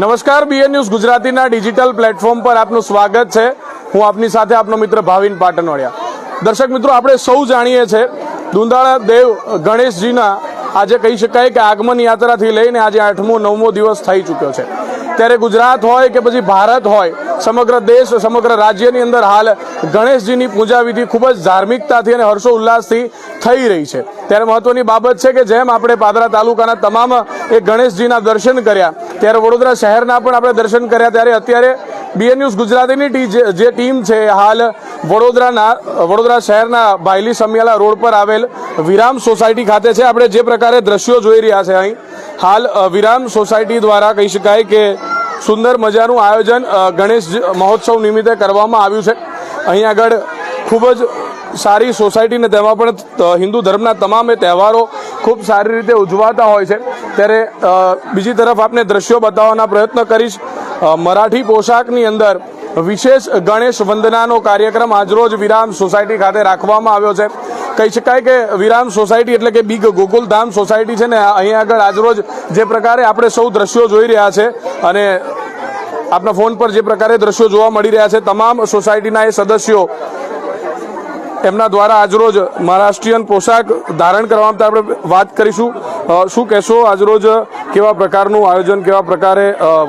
નમસ્કાર BN news ગુજરાતીના digital platform પર આપનું સ્વાગત છે. હું આપની સાથે આપનો મિત્ર ભાવિન પાટણવાડિયા દર્શક મિત્રો, આપણે સૌ જાણીએ છીએ, દુંદાળા દેવ ગણેશજીના આજે કહી શકાય કે આગમન યાત્રાથી લઈને આજે આઠમો, નવમો દિવસ થઈ ચૂક્યો છે. ત્યારે ગુજરાત હોય કે પછી ભારત હોય, સમગ્ર દેશ, સમગ્ર રાજ્યની અંદર હાલ ગણેશજીની પૂજા વિધિ ખૂબ જ ધાર્મિકતાથી અને હર્ષો ઉલ્લાસથી થઈ રહી છે. ત્યારે મહત્વની બાબત છે કે જેમ આપણે પાદરા તાલુકાના તમામ એ ગણેશજીના દર્શન કર્યા ત્યારે વડોદરા શહેરના પણ આપણે દર્શન કર્યા ત્યારે અત્યારે બીએન ન્યૂઝ ગુજરાતીની જે- ટીમ છે હાલ વડોદરાના, વડોદરા શહેરના બાયલી સમિયાલા રોડ પર આવેલ વિરામ સોસાયટી ખાતે છે. આપણે જે પ્રકારે દ્રશ્યો જોઈ રહ્યા છે અહીં, હાલ વિરામ સોસાયટી દ્વારા કહી શકાય કે સુંદર મજાનું આયોજન ગણેશ મહોત્સવ નિમિત્તે કરવામાં આવ્યું છે. અહીં આગળ ખૂબ જ સારી સોસાયટીને તેમાં પણ હિન્દુ ધર્મના તમામે તહેવારો ખૂબ સારી રીતે ઉજવાતા હોય છે. ત્યારે બીજી તરફ આપને દ્રશ્યો બતાવવાના પ્રયત્ન કરીશ. મરાઠી પોશાકની અંદર વિશેષ ગણેશ વંદનાનો કાર્યક્રમ આજરોજ વિરામ સોસાયટી ખાતે રાખવામાં આવ્યો છે. કહી શકાય કે વિરામ સોસાયટી એટલે કે બિગ ગોકુલધામ સોસાયટી છે ને અહીં આગળ આજરોજ જે પ્રકારે આપણે સૌ દ્રશ્યો જોઈ રહ્યા છે અને આપણા ફોન પર જે પ્રકારે દ્રશ્યો જોવા મળી રહ્યા છે, તમામ સોસાયટીના એ સદસ્યો એમના દ્વારા આજરોજ મહારાષ્ટ્રીયન પોશાક ધારણ કરવા આપણે વાત કરીશું. શું કહેશો? આજરોજ કેવા પ્રકારનું આયોજન, કેવા પ્રકારે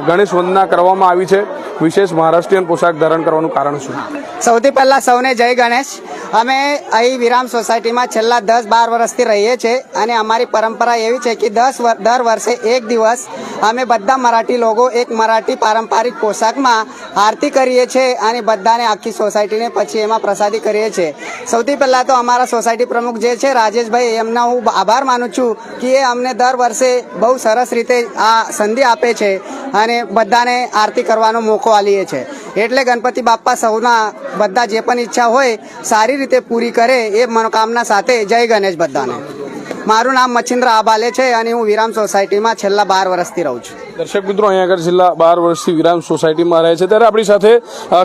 ગણેશ વંદના કરવામાં આવી છે? વિશેષ મહારાષ્ટ્રીયન પોશાક ધારણ કરવાનું કારણ શું? સૌથી પહેલા સૌને જય ગણેશ. અમે અહીં વિરામ સોસાયટીમાં છેલ્લા દસ બાર વર્ષથી રહીએ છીએ અને અમારી પરંપરા એવી છે કે દસ દર વર્ષે એક દિવસ અમે બધા મરાઠી લોકો એક મરાઠી પારંપરિક પોશાકમાં આરતી કરીએ છીએ અને બધાને આખી સોસાયટીને પછી એમાં પ્રસાદી કરીએ છીએ. સૌથી પહેલાં તો અમારા સોસાયટી પ્રમુખ જે છે, રાજેશભાઈ, એમના હું આભાર માનું છું કે એ અમને દર વર્ષે બહુ સરસ રીતે આ સંધિ આપે છે અને બધાને આરતી કરવાનો મોકો આલીએ છે. એટલે ગણપતિ બાપ્પા સૌના બધા જે પણ ઈચ્છા હોય સારી રીતે પૂરી કરે એ મનોકામના સાથે જય ગણેશ બધાને. મારું નામ મચિન્દ્ર આભાલે છે અને હું વિરામ સોસાયટીમાં છેલ્લા બાર વર્ષથી રહું છું. દર્શક મિત્રો અહીંયા આગળ છેલ્લા બાર વર્ષથી વિરામ સોસાયટીમાં રહે છે. ત્યારે આપણી સાથે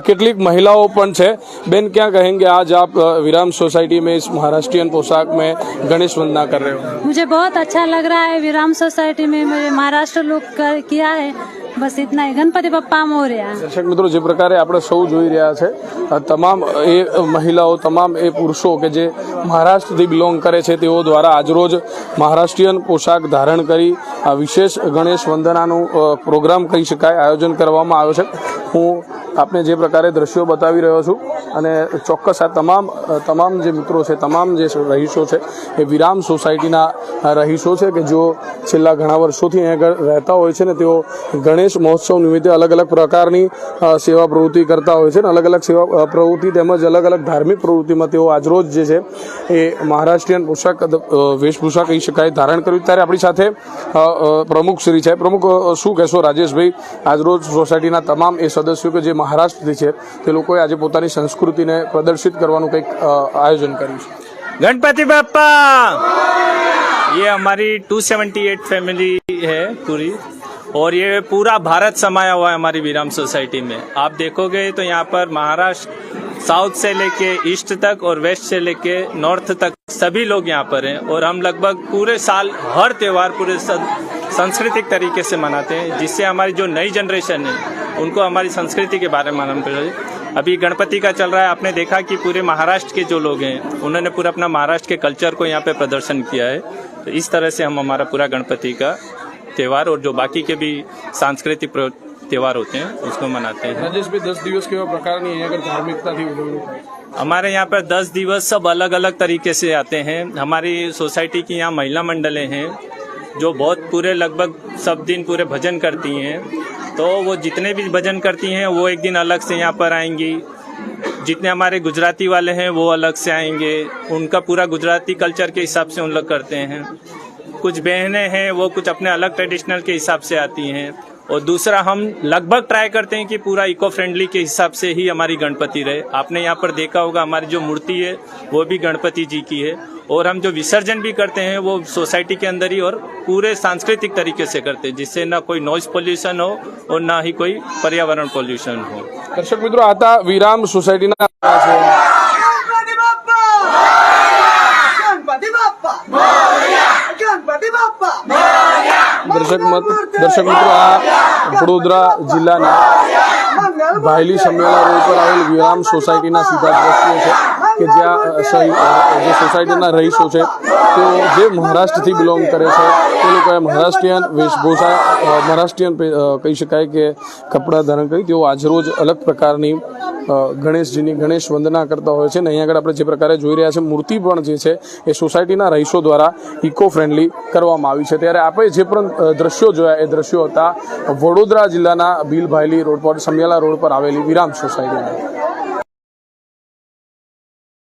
કેટલીક મહિલાઓ પણ છે. બેન ક્યાં કહેંગે આજ આપ વિરામ સોસાયટી મેં મહારાષ્ટ્રીયન પોશાક મેં ગણેશ વંદના કર રહે रहे हो मुझे बहुत अच्छा लग रहा है विराम सोसाइटी में मैंने महाराष्ट्र लोग બસ ઇતના ગણપતિ પપ્પા મોર્યા દર્શક મિત્રો, જે પ્રકારે આપણે સૌ જોઈ રહ્યા છે તમામ એ મહિલાઓ, તમામ એ પુરુષો કે જે મહારાષ્ટ્રથી બિલોંગ કરે છે, તેઓ દ્વારા આજરોજ મહારાષ્ટ્રીયન પોશાક ધારણ કરી આ વિશેષ ગણેશ વંદનાનું પ્રોગ્રામ કહી શકાય, આયોજન કરવામાં આવ્યો છે. હું આપને જે પ્રકારે દ્રશ્યો બતાવી રહ્યો છું અને ચોક્કસ આ તમામ તમામ જે મિત્રો છે, તમામ જે રહીશો છે, એ વિરામ સોસાયટીના રહીશો છે કે જેઓ છેલ્લા ઘણા વર્ષોથી અહીંયા રહેતા હોય છે ને તેઓ ગણેશ મહોત્સવ નિમિત્તે અલગ અલગ પ્રકારની સેવા પ્રવૃત્તિ કરતા હોય છે ને અલગ અલગ સેવા પ્રવૃત્તિ તેમજ અલગ અલગ ધાર્મિક પ્રવૃત્તિમાં તેઓ આજરોજ જે છે એ મહારાષ્ટ્રીયન પોશાક વેશભૂષા કહી શકાય ધારણ કર્યું. ત્યારે આપણી સાથે પ્રમુખ શ્રી છે. પ્રમુખ શું કહેશો રાજેશભાઈ? આજરોજ સોસાયટીના તમામ એ સદસ્યો કે જે મહારાષ્ટ્રથી છે તે લોકોએ આજે પોતાની સંસ્કૃતિને પ્રદર્શિત કરવાનું કંઈક અ, આયોજન કર્યું છે गणपति बापा ये हमारी 278 फैमिली है पूरी और ये पूरा भारत समाया हुआ है हमारी विराम सोसाइटी में आप देखोगे तो यहाँ पर महाराष्ट्र साउथ से लेके ईस्ट तक और वेस्ट से लेके नॉर्थ तक सभी लोग यहाँ पर हैं और हम लगभग पूरे साल हर त्योहार पूरे सं- सांस्कृतिक तरीके से मनाते हैं जिससे हमारी जो नई जनरेशन है उनको हमारी संस्कृति के बारे में मालूम पड़े अभी गणपति का चल रहा है आपने देखा कि पूरे महाराष्ट्र के जो लोग हैं उन्होंने पूरा अपना महाराष्ट्र के कल्चर को यहाँ पे प्रदर्शन किया है। तो इस तरह से हम हमारा पूरा गणपति का त्यौहार और जो बाकी के भी सांस्कृतिक त्यौहार होते हैं उसको मनाते हैं। दस दिवस के प्रकार नहीं है अगर धार्मिकता थी तो। हमारे यहाँ पर दस दिवस सब अलग अलग तरीके से आते हैं। हमारी सोसाइटी की यहाँ महिला मंडलें हैं जो बहुत पूरे लगभग सब दिन पूरे भजन करती हैं। तो वो जितने भी भजन करती हैं, वो एक दिन अलग से यहाँ पर आएँगी। जितने हमारे गुजराती वाले हैं, वो अलग से आएँगे। उनका पूरा गुजराती कल्चर के हिसाब से उन लोग करते हैं। कुछ बहनें हैं, वो कुछ अपने अलग ट्रेडिशनल के हिसाब से आती हैं। और दूसरा हम लगभग ट्राई करते हैं कि पूरा इको फ्रेंडली के हिसाब से ही हमारी गणपति रहे आपने यहाँ पर देखा होगा हमारी जो मूर्ति है वो भी गणपति जी की है और हम जो विसर्जन भी करते हैं वो सोसाइटी के अंदर ही और पूरे सांस्कृतिक तरीके से करते हैं जिससे ना कोई नॉइज पोल्यूशन हो और ना ही कोई पर्यावरण पोल्यूशन हो દર્શક મિત્રો આતા વિરામ સોસાયટીના દર્શક દર્શક મિત્રો, આ વડોદરા જિલ્લાના ભાયલી સંમેલન રોડ પર આવેલ વિરામ સોસાયટીના સીધા દ્રશ્યો છે. કે જ્યાં જે સોસાયટીના રહીશો છે તેઓ જે મહારાષ્ટ્રથી બિલોંગ કરે છે તે લોકોએ મહારાષ્ટ્રીયન વેશભૂષા મહારાષ્ટ્રીયન કહી શકાય કે કપડાં ધારણ કરી. તેઓ આજરોજ અલગ પ્રકારની ગણેશજીની ગણેશ વંદના કરતા હોય છે. અને અહીંયા આગળ આપણે જે પ્રકારે જોઈ રહ્યા છે મૂર્તિ પણ જે છે એ સોસાયટીના રહીશો દ્વારા ઇકો ફ્રેન્ડલી કરવામાં આવી છે. ત્યારે આપણે જે પણ દ્રશ્યો જોયા એ દ્રશ્યો હતા વડોદરા જિલ્લાના બિલભાયલી ભાયલી રોડ પર સમિયાલા રોડ પર આવેલી વિરામ સોસાયટીના